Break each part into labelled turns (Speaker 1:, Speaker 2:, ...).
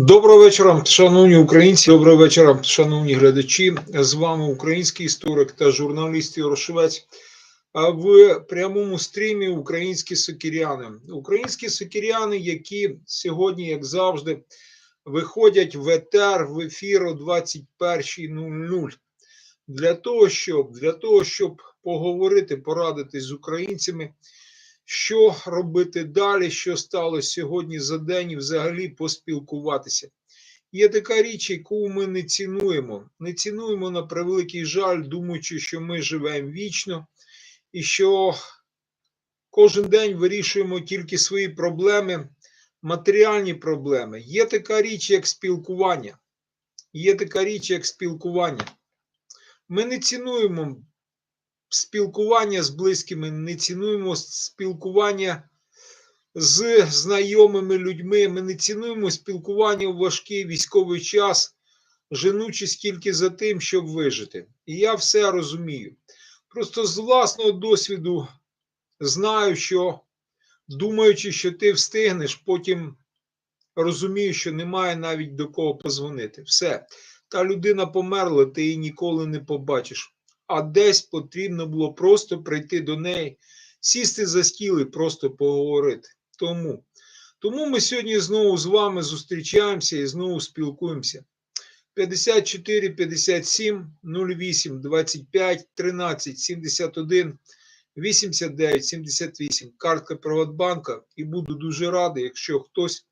Speaker 1: Доброго вечора, шановні українці. Доброго вечора, шановні глядачі. З вами український історик та журналіст Ярошевець. В прямому стрімі українські сокіряни. Українські сокіряни, які сьогодні, як завжди, виходять в етер в ефір о 21.00 для того, щоб для того, щоб поговорити, порадитись з українцями. Що робити далі, що сталося сьогодні за день і взагалі поспілкуватися? Є така річ, яку ми не цінуємо. Не цінуємо на превеликий жаль, думаючи, що ми живемо вічно і що кожен день вирішуємо тільки свої проблеми, матеріальні проблеми. Є така річ, як спілкування. Є така річ, як спілкування. Ми не цінуємо спілкування з близькими, не цінуємо спілкування з знайомими людьми. Ми не цінуємо спілкування у важкий військовий час, женучись тільки за тим, щоб вижити. І я все розумію. Просто з власного досвіду знаю, що думаючи, що ти встигнеш, потім розумію, що немає навіть до кого позвонити. Все, та людина померла, ти її ніколи не побачиш а десь потрібно було просто прийти до неї, сісти за стіл і просто поговорити. Тому тому ми сьогодні знову з вами зустрічаємося і знову спілкуємося. 54 57 08 25 13 71 89 78. Картка Приватбанка. І буду дуже радий, якщо хтось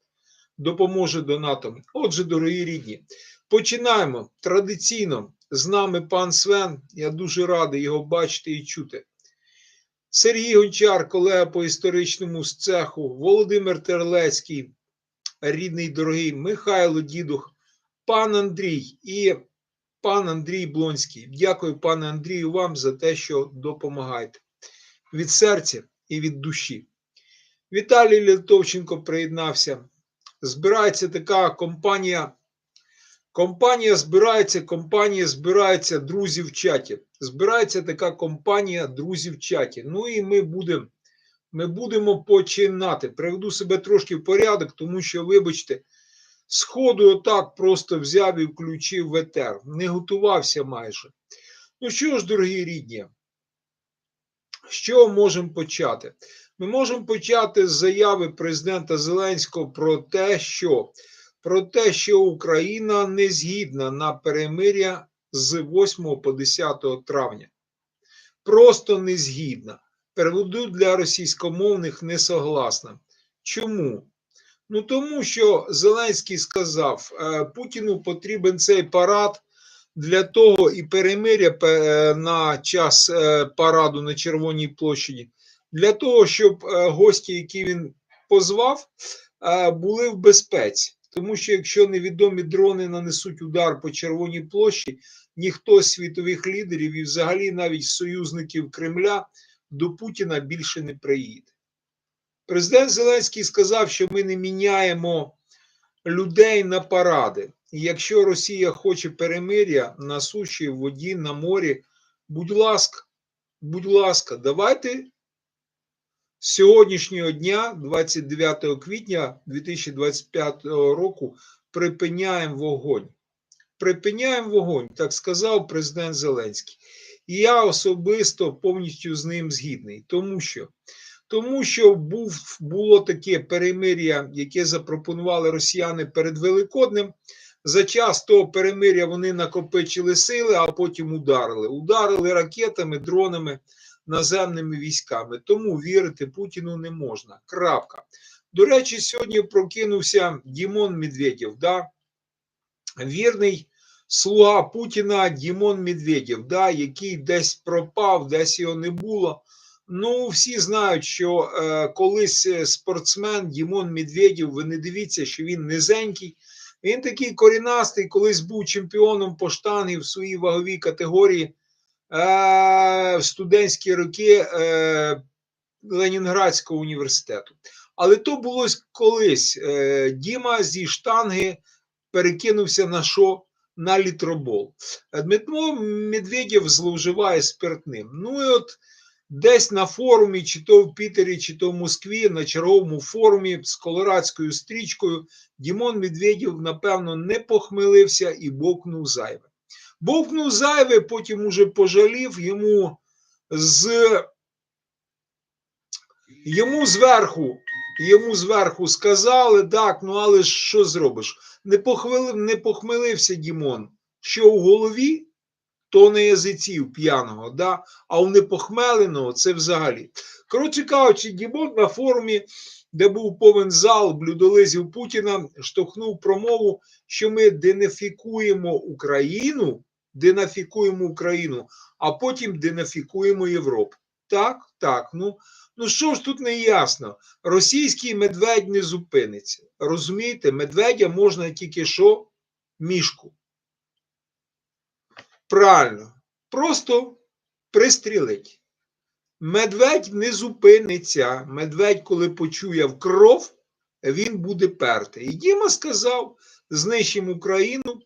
Speaker 1: допоможе донатом. Отже, дорогі рідні, починаємо традиційно. З нами пан Свен. Я дуже радий його бачити і чути. Сергій Гончар, колега по історичному цеху, Володимир Терлецький, рідний дорогий, Михайло Дідух, пан Андрій і пан Андрій Блонський. Дякую, пане Андрію, вам за те, що допомагаєте. Від серця і від душі. Віталій Литовченко приєднався. Збирається така компанія. Компанія збирається, компанія збирається друзі в чаті. Збирається така компанія друзів в чаті. Ну і ми будемо ми будемо починати. Приведу себе трошки в порядок, тому що, вибачте, сходу отак просто взяв і включив в. Не готувався майже. Ну що ж, дорогі рідні, чого можемо почати? Ми можемо почати з заяви президента Зеленського про те, що про те, що Україна не згідна на перемиря з 8 по 10 травня. Просто не згідна. Переведу для російськомовних не согласна. Чому? Ну тому що Зеленський сказав, Путіну потрібен цей парад для того і перемиря на час параду на Червоній площаді, для того, щоб гості, які він позвав, були в безпеці. Тому що якщо невідомі дрони нанесуть удар по Червоній площі, ніхто з світових лідерів і взагалі навіть союзників Кремля до Путіна більше не приїде. Президент Зеленський сказав, що ми не міняємо людей на паради. І якщо Росія хоче перемиря на суші, в воді, на морі, будь ласка, будь ласка, давайте сьогоднішнього дня, 29 квітня 2025 року, припиняємо вогонь. Припиняємо вогонь, так сказав президент Зеленський. І я особисто повністю з ним згідний, тому що тому що був, було таке перемир'я, яке запропонували росіяни перед Великоднем. За час того перемир'я вони накопичили сили, а потім ударили. Ударили ракетами, дронами наземними військами. Тому вірити Путіну не можна. Крапка. До речі, сьогодні прокинувся Дімон Медведєв, да? вірний слуга Путіна Дімон Медведєв, да? який десь пропав, десь його не було. Ну, всі знають, що е, колись спортсмен Дімон Медведєв, ви не дивіться, що він низенький. Він такий корінастий, колись був чемпіоном по штангі в своїй ваговій категорії в студентські роки е, Ленінградського університету. Але то було колись. Е, Діма зі штанги перекинувся на що? На літробол. Дмитро Медведєв зловживає спиртним. Ну і от Десь на форумі, чи то в Пітері, чи то в Москві, на черговому форумі з колорадською стрічкою, Дімон Медведєв, напевно, не похмелився і бовкнув зайве. Бовкнув зайве, потім уже пожалів йому з йому зверху, йому зверху сказали, так, ну але що зробиш? Не похмелив, не похмелився Дімон, що у голові, то не язиців п'яного, да? а у непохмеленого це взагалі. Коротше кажучи, Дімон на форумі, де був повен зал блюдолизів Путіна, штовхнув промову, що ми денафікуємо Україну, денафікуємо Україну, а потім денафікуємо Європу. Так, так. Ну, ну що ж тут не ясно? Російський медведь не зупиниться. Розумієте, медведя можна тільки що мішку. Правильно, просто пристрілить. Медведь не зупиниться. Медведь, коли почує в кров, він буде перти. І Діма сказав: знищимо Україну,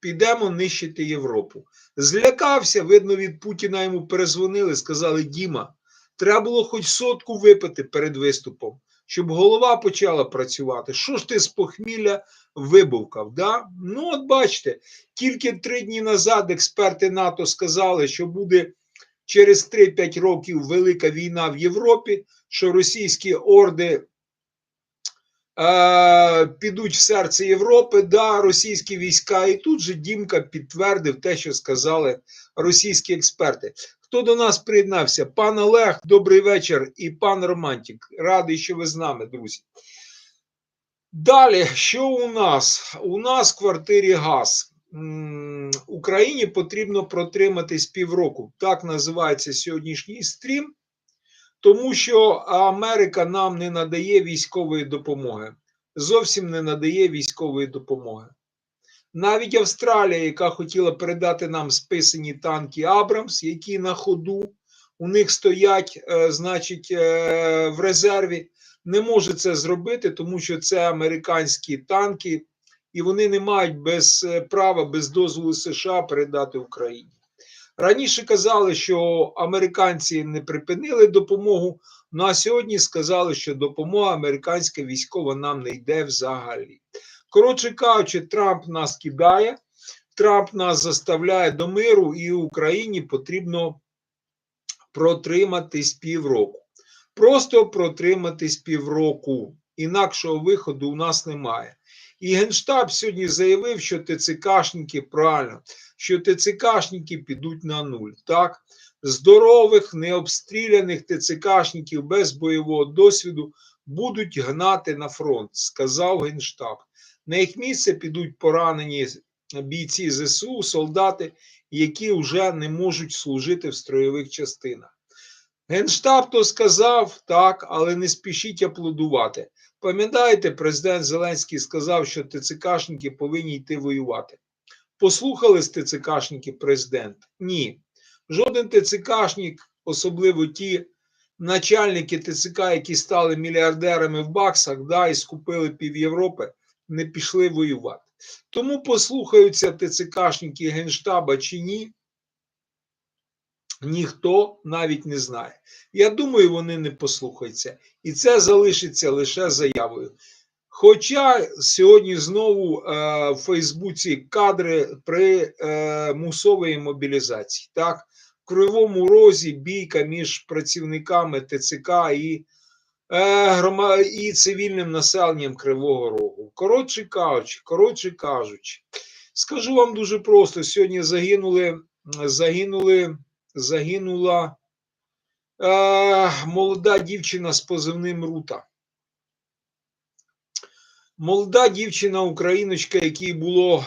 Speaker 1: підемо нищити Європу. Злякався, видно, від Путіна йому перезвонили, сказали: Діма, треба було хоч сотку випити перед виступом, щоб голова почала працювати. Що ж ти з похмілля вибувкав? Да? Ну, от бачите, тільки три дні назад експерти НАТО сказали, що буде через 3-5 років велика війна в Європі, що російські орди е, підуть в серце Європи, да, російські війська. І тут же Дімка підтвердив те, що сказали російські експерти. Хто до нас приєднався? Пан Олег, добрий вечір, і пан Романтик. Радий, що ви з нами, друзі. Далі, що у нас? У нас в квартирі газ. Україні потрібно протриматись півроку. Так називається сьогоднішній стрім, тому що Америка нам не надає військової допомоги. Зовсім не надає військової допомоги. Навіть Австралія, яка хотіла передати нам списані танки Абрамс, які на ходу у них стоять, е, значить, е, в резерві, не може це зробити, тому що це американські танки, і вони не мають без е, права, без дозволу США передати Україні. Раніше казали, що американці не припинили допомогу. Ну а сьогодні сказали, що допомога американська військова нам не йде взагалі. Коротше кажучи, Трамп нас кидає, Трамп нас заставляє до миру, і Україні потрібно протриматись півроку. Просто протриматись півроку. Інакшого виходу у нас немає. І Генштаб сьогодні заявив, що ТЦКшники правильно, що ТЦКшники підуть на нуль. Так, здорових, необстріляних ТЦКшників без бойового досвіду будуть гнати на фронт, сказав Генштаб. На їх місце підуть поранені бійці ЗСУ, солдати, які вже не можуть служити в строєвих частинах. Генштаб то сказав так, але не спішіть аплодувати. Пам'ятаєте, президент Зеленський сказав, що ТЦКшники повинні йти воювати. Послухали з ТЦКшники президент? Ні. Жоден ТЦКшник, особливо ті начальники ТЦК, які стали мільярдерами в баксах, да, і скупили пів Європи, не пішли воювати. Тому послухаються ТЦКшники Генштаба чи ні, ніхто навіть не знає. Я думаю, вони не послухаються. І це залишиться лише заявою. Хоча сьогодні знову е, в Фейсбуці кадри при е, мусовій мобілізації. Так, в Кривому Розі бійка між працівниками ТЦК і, е, і цивільним населенням Кривого Рогу. Коротше кажучи, коротше кажучи, скажу вам дуже просто: сьогодні загинули, загинули, загинула е, молода дівчина з позивним Рута. Молода дівчина, україночка, якій було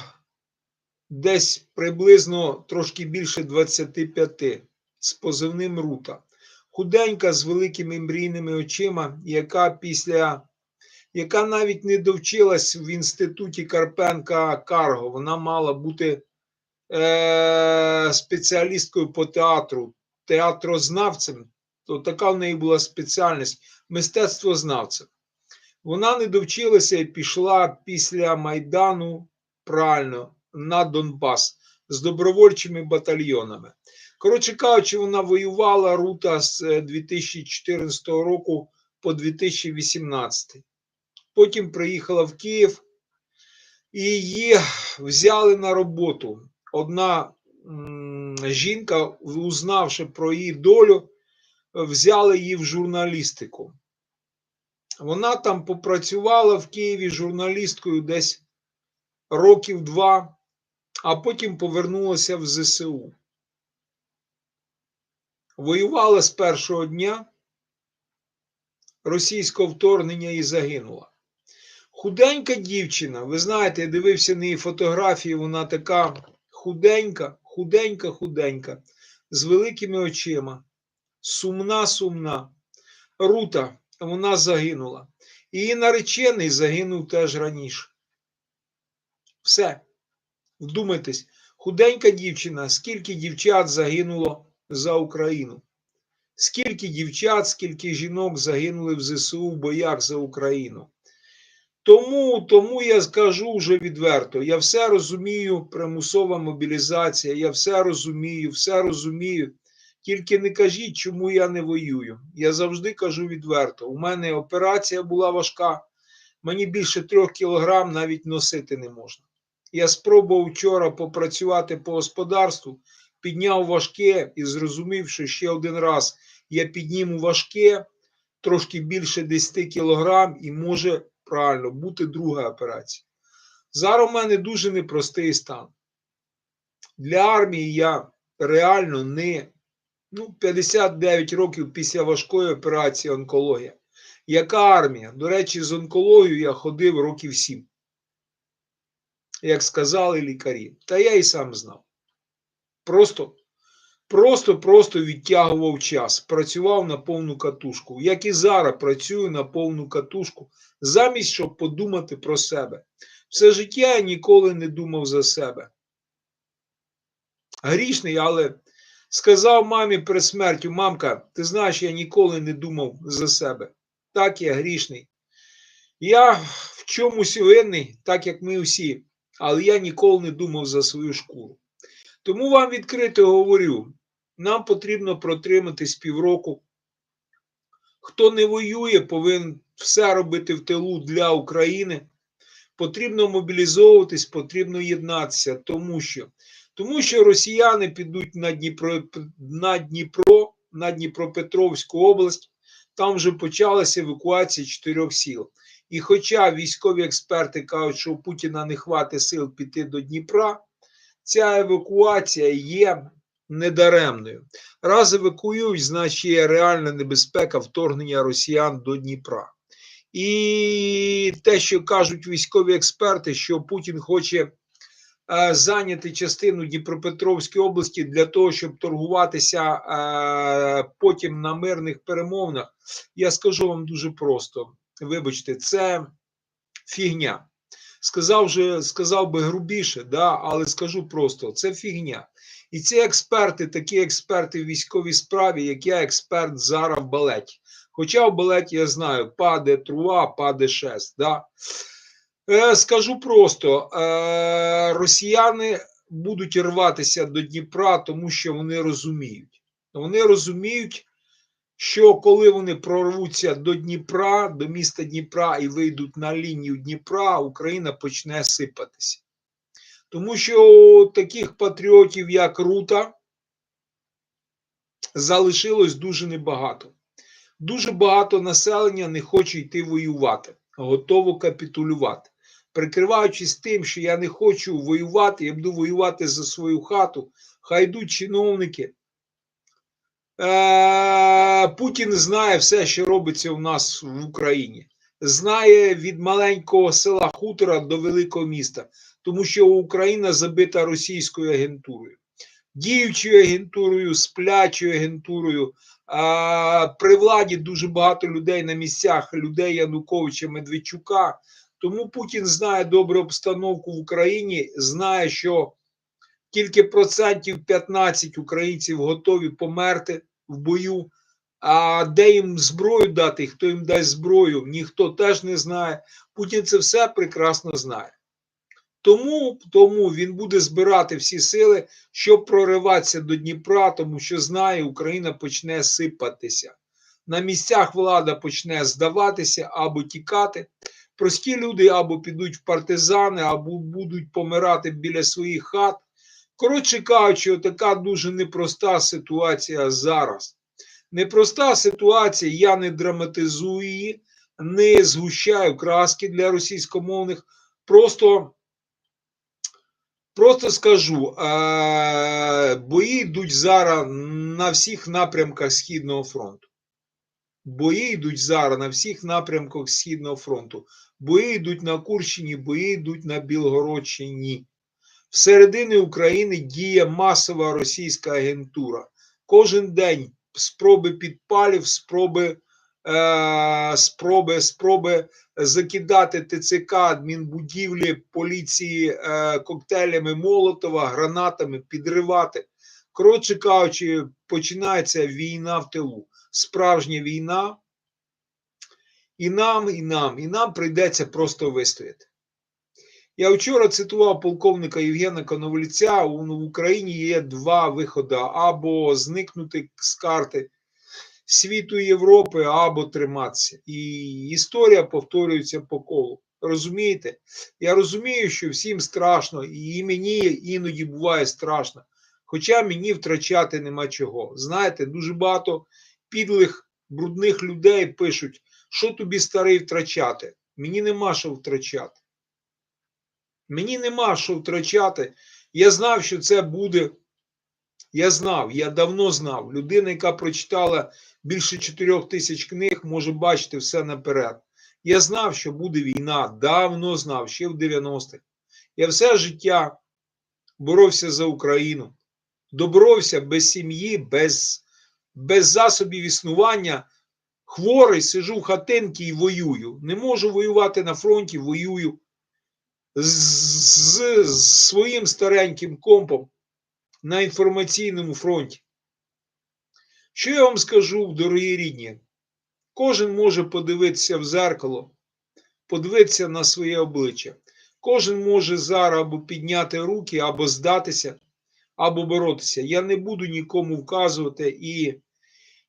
Speaker 1: десь приблизно трошки більше 25 з позивним Рута. Худенька з великими мрійними очима, яка після яка навіть не довчилась в інституті Карпенка Карго. Вона мала бути е, спеціалісткою по театру, театрознавцем. То така в неї була спеціальність мистецтвознавцем. Вона не довчилася і пішла після Майдану правильно на Донбас з добровольчими батальйонами. Коротше кажучи, вона воювала рута з е, 2014 року по 2018. Потім приїхала в Київ і її взяли на роботу. Одна жінка, узнавши про її долю, взяли її в журналістику. Вона там попрацювала в Києві журналісткою десь років два, а потім повернулася в ЗСУ. Воювала з першого дня російського вторгнення і загинула. Худенька дівчина, ви знаєте, я дивився на її фотографії, вона така худенька, худенька, худенька, з великими очима, сумна, сумна. Рута, вона загинула. Її наречений загинув теж раніше. Все. Вдумайтесь, худенька дівчина, скільки дівчат загинуло за Україну. Скільки дівчат, скільки жінок загинули в ЗСУ в боях за Україну. Тому, тому я скажу вже відверто: я все розумію, примусова мобілізація, я все розумію, все розумію. Тільки не кажіть, чому я не воюю. Я завжди кажу відверто: у мене операція була важка, мені більше трьох кілограм навіть носити не можна. Я спробував вчора попрацювати по господарству, підняв важке і зрозумів, що ще один раз я підніму важке, трошки більше 10 кілограм, і може правильно бути друга операція. Зараз у мене дуже непростий стан. Для армії я реально не ну, 59 років після важкої операції онкологія. Яка армія? До речі, з онкологією я ходив років 7. Як сказали лікарі. Та я і сам знав. Просто, просто, просто відтягував час. Працював на повну катушку. Як і зараз працюю на повну катушку, замість щоб подумати про себе. Все життя я ніколи не думав за себе. Грішний, але сказав мамі перед смертю: мамка, ти знаєш, я ніколи не думав за себе. Так, я грішний. Я в чомусь винний, так як ми всі, але я ніколи не думав за свою шкуру. Тому вам відкрито говорю: нам потрібно протриматись півроку. Хто не воює, повинен все робити в тилу для України. Потрібно мобілізовуватись, потрібно єднатися, тому що тому що росіяни підуть на Дніпро, на Дніпро, на Дніпропетровську область, там вже почалася евакуація чотирьох сіл. І хоча військові експерти кажуть, що у Путіна не хватить сил піти до Дніпра, ця евакуація є недаремною. Раз евакуюють, значить є реальна небезпека вторгнення росіян до Дніпра. І те, що кажуть військові експерти, що Путін хоче е, зайняти частину Дніпропетровської області для того, щоб торгуватися е, потім на мирних перемовинах, я скажу вам дуже просто: вибачте, це фігня. Сказав же, сказав би грубіше, да, але скажу просто: це фігня. І ці експерти, такі експерти в військовій справі, як я, експерт зараз в балеті. Хоча в балеті я знаю, паде труа, паде шест. Да? Е, скажу просто: е, росіяни будуть рватися до Дніпра, тому що вони розуміють. Вони розуміють, що коли вони прорвуться до Дніпра, до міста Дніпра і вийдуть на лінію Дніпра, Україна почне сипатися. Тому що таких патріотів, як Рута, залишилось дуже небагато. Дуже багато населення не хоче йти воювати, готово капітулювати. Прикриваючись тим, що я не хочу воювати, я буду воювати за свою хату, хай йдуть чиновники. Е, Путін знає все, що робиться у нас в Україні. Знає від маленького села Хутора до великого міста, тому що Україна забита російською агентурою, діючою агентурою, сплячою агентурою. А, при владі дуже багато людей на місцях, людей Януковича Медведчука. Тому Путін знає добре обстановку в Україні, знає, що тільки процентів 15 українців готові померти в бою. А де їм зброю дати, хто їм дасть зброю, ніхто теж не знає. Путін це все прекрасно знає. Тому, тому він буде збирати всі сили, щоб прориватися до Дніпра, тому що знає, Україна почне сипатися. На місцях влада почне здаватися або тікати. Прості люди або підуть в партизани, або будуть помирати біля своїх хат. Коротше кажучи, така дуже непроста ситуація зараз. Непроста ситуація, я не драматизую її, не згущаю краски для російськомовних. Просто, просто скажу, е, бої йдуть зараз на всіх напрямках Східного фронту. Бої йдуть зараз на всіх напрямках Східного фронту. Бої йдуть на Курщині, бої йдуть на Білгородщині. Всередині України діє масова російська агентура. Кожен день спроби підпалів, спроби, е, спроби, спроби закидати ТЦК, адмінбудівлі, поліції е, коктейлями Молотова, гранатами, підривати. Коротше кажучи, починається війна в тилу. Справжня війна. І нам, і нам, і нам прийдеться просто вистояти. Я вчора цитував полковника Євгена Коновальця. У в Україні є два виходи: або зникнути з карти світу Європи, або триматися. І історія повторюється по колу. Розумієте? Я розумію, що всім страшно, і мені іноді буває страшно. Хоча мені втрачати нема чого. Знаєте, дуже багато підлих, брудних людей пишуть, що тобі старий втрачати. Мені нема що втрачати. Мені нема що втрачати. Я знав, що це буде. Я знав, я давно знав. Людина, яка прочитала більше 4 тисяч книг, може бачити все наперед. Я знав, що буде війна, давно знав, ще в 90-х. Я все життя боровся за Україну, доборовся без сім'ї, без, без засобів існування. Хворий, сижу в хатинці і воюю. Не можу воювати на фронті, воюю з, своїм стареньким компом на інформаційному фронті. Що я вам скажу, дорогі рідні? Кожен може подивитися в зеркало, подивитися на своє обличчя. Кожен може зараз або підняти руки, або здатися, або боротися. Я не буду нікому вказувати і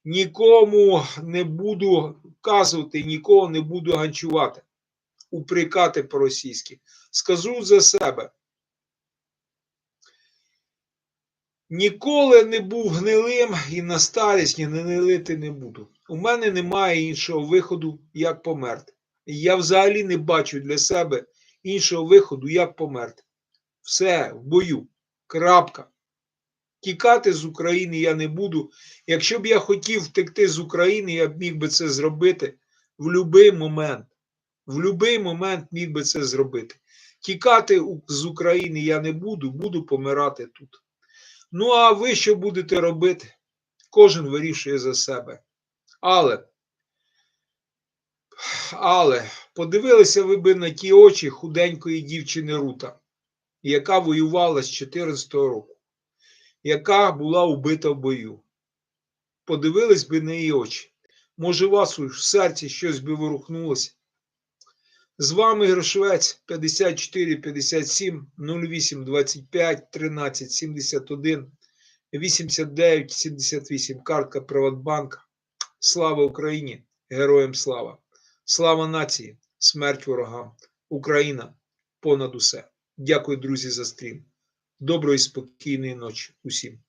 Speaker 1: нікому не буду вказувати, нікого не буду ганчувати, упрекати по-російськи. Скажу за себе. Ніколи не був гнилим і на старість гнилити не буду. У мене немає іншого виходу, як померти. Я взагалі не бачу для себе іншого виходу, як померти. Все, в бою. Крапка. Тікати з України я не буду. Якщо б я хотів втекти з України, я б міг би це зробити в будь-який момент. В будь-який момент міг би це зробити. Тікати з України я не буду, буду помирати тут. Ну, а ви що будете робити? Кожен вирішує за себе. Але, але подивилися ви би на ті очі худенької дівчини Рута, яка воювала з 14 року, яка була убита в бою. Подивились би на її очі. Може, у вас у серці щось би ворухнулося. З вами Грошовець 54 57 08 25 13 71 89 78. Картка Приватбанка. Слава Україні! Героям слава! Слава нації! Смерть ворогам! Україна понад усе! Дякую, друзі, за стрім. Доброї спокійної ночі усім!